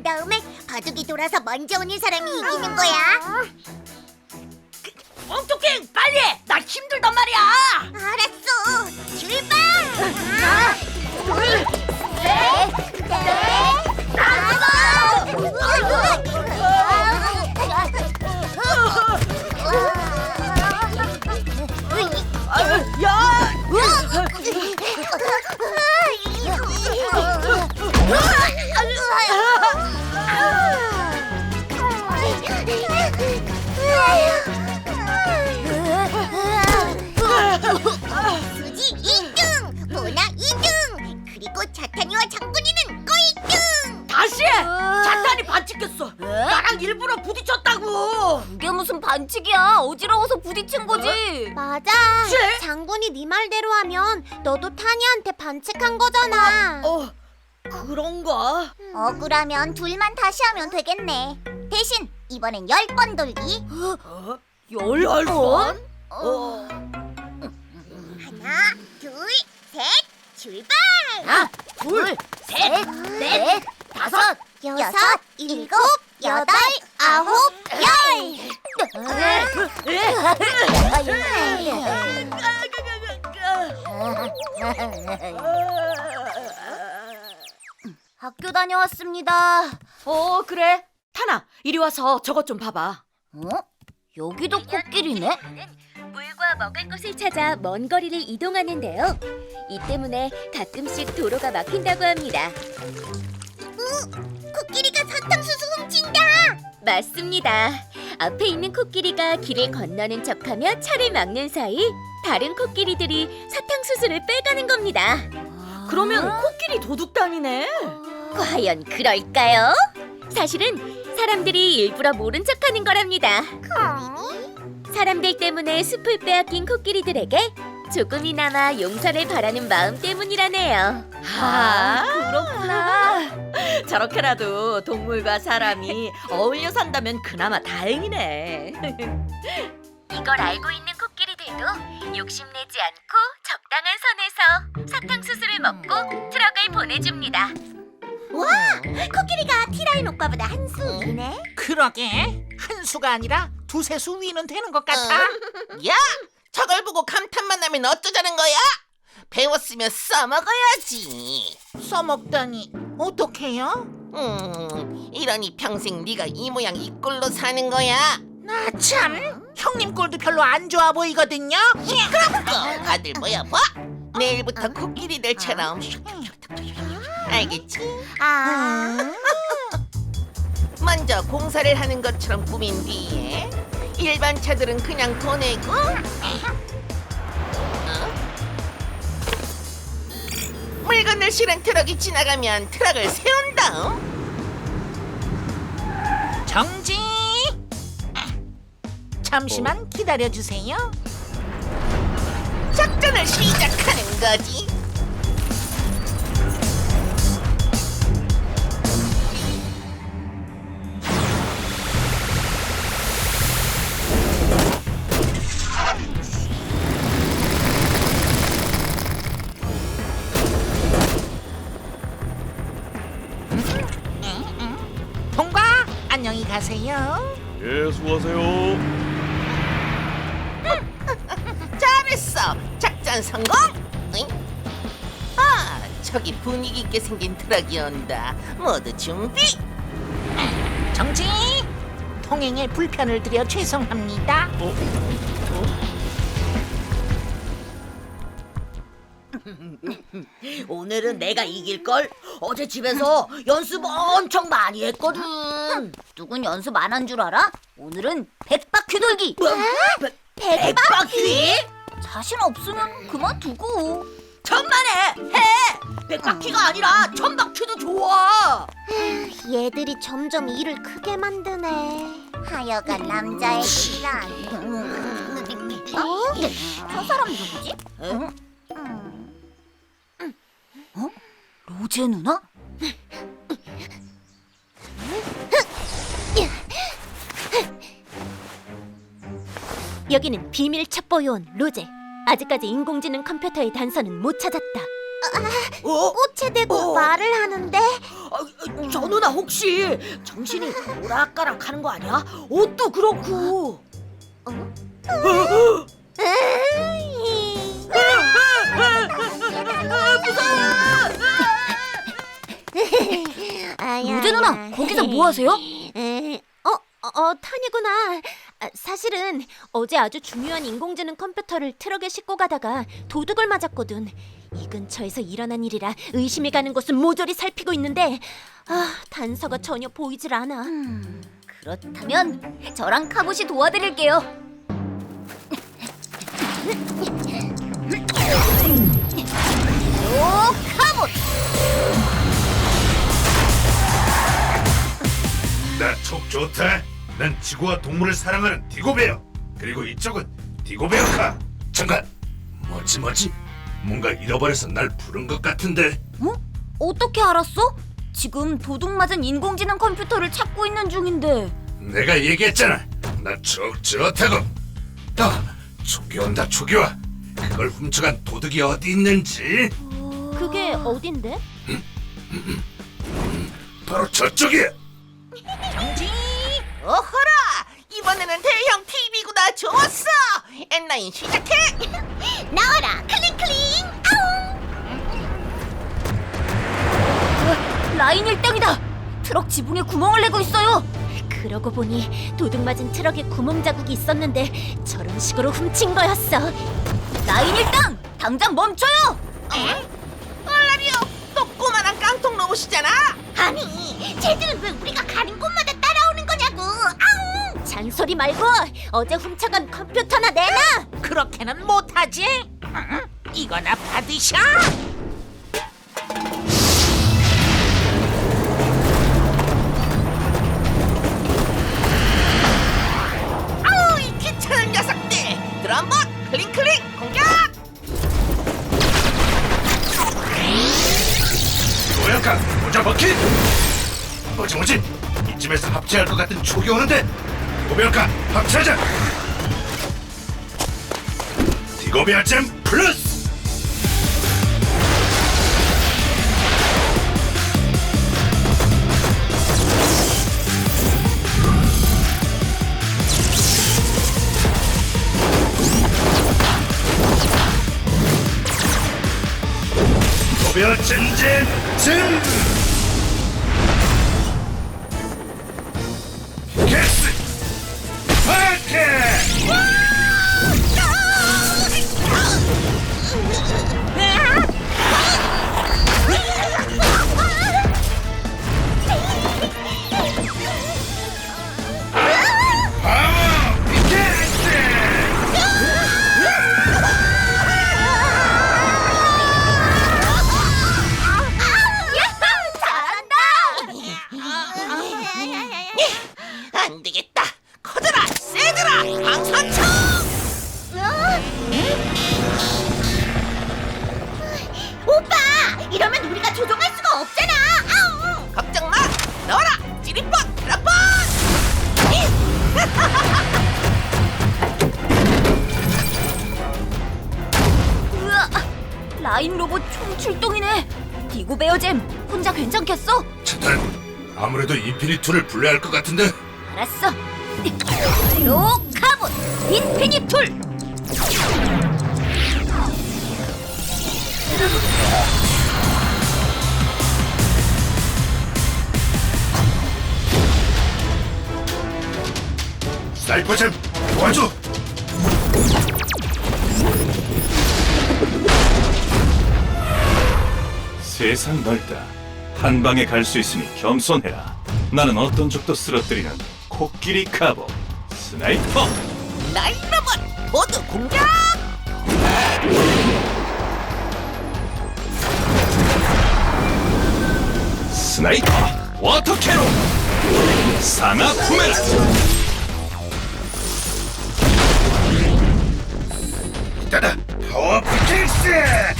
한 다음에 바둑이 돌아서 먼저 오는 사람이 이기는 거야. 엉토킹 빨리 해! 나 힘들단 말이야 알았어. 수지 2등, 모나 2등, 그리고 자탄이와 장군이는 꼴등. 다시 해! 자탄이 반칙했어 나랑 일부러 부딪혔다고 이게 무슨 반칙이야? 어지러워서 부딪힌 거지. 맞아. 쟤? 장군이 네 말대로 하면 너도 타니한테 반칙한 거잖아. 어 그런가? 억울하면 둘만 다시 하면 되겠네. 대신 이번엔 열 번 돌기. 어? 열 번? 어. 하나, 둘, 셋, 출발! 하나 둘 셋 넷 다섯 여섯, 일곱, 여덟, 아홉, 열. 학교 다녀왔습니다. 어 그래 타나 이리 와서 저것 좀 봐봐 어? 여기도 코끼리네? 물과 먹을 것을 찾아 먼 거리를 이동하는데요. 이 때문에 가끔씩 도로가 막힌다고 합니다. 코끼리가 사탕수수 훔친다. 맞습니다. 앞에 있는 코끼리가 길을 건너는 척하며 차를 막는 사이 다른 코끼리들이 사탕수수를 빼가는 겁니다. 그러면 코끼리 도둑단이네 과연 그럴까요? 사실은 사람들이 일부러 모른 척하는 거랍니다. 사람들 때문에 숲을 빼앗긴 코끼리들에게 조금이나마 용서를 바라는 마음 때문이라네요. 아 그렇구나 저렇게라도 동물과 사람이 어울려 산다면 그나마 다행이네 이걸 알고 있는 코끼리들도 욕심내지 않고 적당한 선에서 사탕수수를 먹고 트럭을 보내줍니다. 코끼리가 티라인 오빠보다 한 수 위네. 그러게 한 수가 아니라 두세 수 위는 되는 것 같아. 야! 저걸 보고 감탄만 하면 어쩌자는 거야? 배웠으면 써먹어야지. 써먹다니 어떡해요? 음, 이러니 평생 네가 이 모양 이 꼴로 사는 거야. 나 참 형님 꼴도 별로 안 좋아 보이거든요. 어, 다들 모여봐. 내일부터 코끼리들처럼 알겠지? 아, 먼저 공사를 하는 것처럼 꾸민 뒤에 일반 차들은 그냥 보내고 어? 물건을 실은 트럭이 지나가면 트럭을 세운다. 정지. 잠시만 기다려 주세요. 작전을 시작하는 거지. 가세요. 예, 수고하세요. 잘했어. 작전 성공. 으잉? 아, 저기 분위기 있게 생긴 트럭이 온다. 모두 준비. 정지. 통행에 불편을 드려 죄송합니다. 오늘은 내가 이길걸 어제 집에서 연습 엄청 많이 했거든 누군 연습 안 한 줄 알아? 오늘은 백바퀴 돌기. 백바퀴? 자신 없으면 그만두고. 천만에 해 백바퀴가 아니라 천바퀴도 좋아 얘들이 점점 일을 크게 만드네. 하여간 남자애들이란. 어? 저 사람 누구지? 응? 어? 로제 누나? 여기는 비밀 첩보 요원 로제. 아직까지 인공지능 컴퓨터의 단서는 못 찾았다. 어? 꽃에 대고 어. 말을 하는데 어, 어, 저 누나 혹시 정신이 오락가락 하는 거 아니야? 옷도 그렇고. 로제 누나 거기서 뭐 하세요? 어, 어, 탄이구나. 아, 사실은 어제 아주 중요한 인공지능 컴퓨터를 트럭에 싣고 가다가 도둑을 맞았거든. 이 근처에서 일어난 일이라 의심이 가는 곳은 모조리 살피고 있는데 아, 단서가 전혀 보이질 않아. 그렇다면 저랑 카봇이 도와드릴게요. 오 카봇! 좋다. 난 지구와 동물을 사랑하는 디고베어. 그리고 이쪽은 디고베어카. 잠깐. 뭐지 뭐지? 뭔가 잃어버려서 날 부른 것 같은데. 어? 어떻게 알았어? 지금 도둑 맞은 인공지능 컴퓨터를 찾고 있는 중인데. 내가 얘기했잖아. 나촉 좋다고. 아, 촉이 온다 촉이 와. 그걸 훔쳐간 도둑이 어디 있는지 그게 어딘데? 바로 저쪽이야. 이번에는 대형 TV구나. 좋았어. 엔라인 시작해. 나와라. 클링 클링. 아웅. 라인 일당이다. 트럭 지붕에 구멍을 내고 있어요. 그러고 보니 도둑 맞은 트럭에 구멍 자국이 있었는데 저런 식으로 훔친 거였어. 라인 일당 당장 멈춰요. 얼라리오. 또 꼬마랑 깡통 로봇이잖아. 아니 쟤들은 왜 우리가 가는 곳마다 잔소리 말고 어제 훔쳐간 컴퓨터나 내놔. 그렇게는 못하지. 응? 이거나 받으셔. 아우 이 귀찮은 녀석들 드럼봇 클링클링 공격 도약가 모자 버킷. 뭐지 뭐지? 이쯤에서 합체할 것 같은 촉이 오는데. 디고베어카 합체하자. 디고베어 잼 플러스. 고별 잼잼 잼 총 출동이네. 디고 베어 잼 혼자 괜찮겠어? 차탄 아무래도 인피니투를 불러야 할 것 같은데 알았어. 요 카봇 인피니 툴. 사이퍼잼 도와줘 세상 넓다. 한 방에 갈 수 있으니 겸손해라. 나는 어떤 적도 쓰러뜨리는 코끼리 카보 스나이퍼. 나인 로봇 모두 공격 스나이퍼 워터 캐논 상하 부메랑 따다 파워 킥스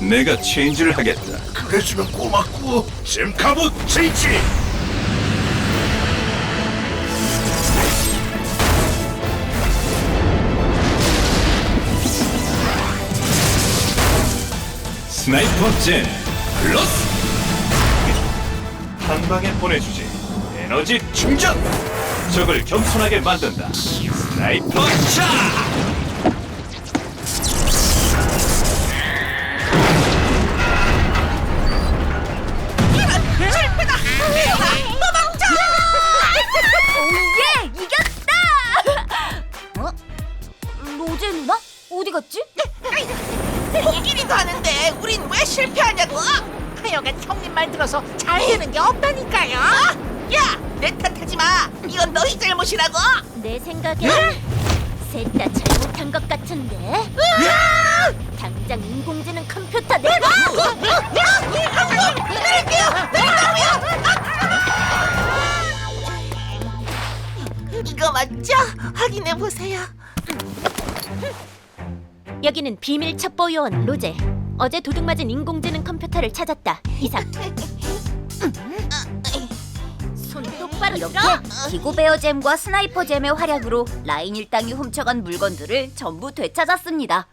내가 체인지를 하겠다. 그래주면 고맙고. 짐 카봇 체인지. 스나이퍼 잼 플러스 한 방에 보내주지 에너지 충전 적을 겸손하게 만든다 스나이퍼 차 예, 이겼다! 어? 로제 누나? 어디 갔지? 코끼리도 하는데 우린 왜 실패하냐고 하여간 형님 말 들어서 잘 되는 게 없다니까요 야 내 탓하지 마 이건 너희 잘못이라고 내 생각엔 셋 다 잘못한 것 같은데. 당장 인공지능 컴퓨터 내 가 이거 맞죠? 확인해 보세요 여기는 비밀 첩보 요원 로제. 어제 도둑 맞은 인공지능 컴퓨터를 찾았다. 이상. 손 똑바로 이렇게 들어. 디고베어잼과 스나이퍼잼의 활약으로 라인 일당이 훔쳐간 물건들을 전부 되찾았습니다.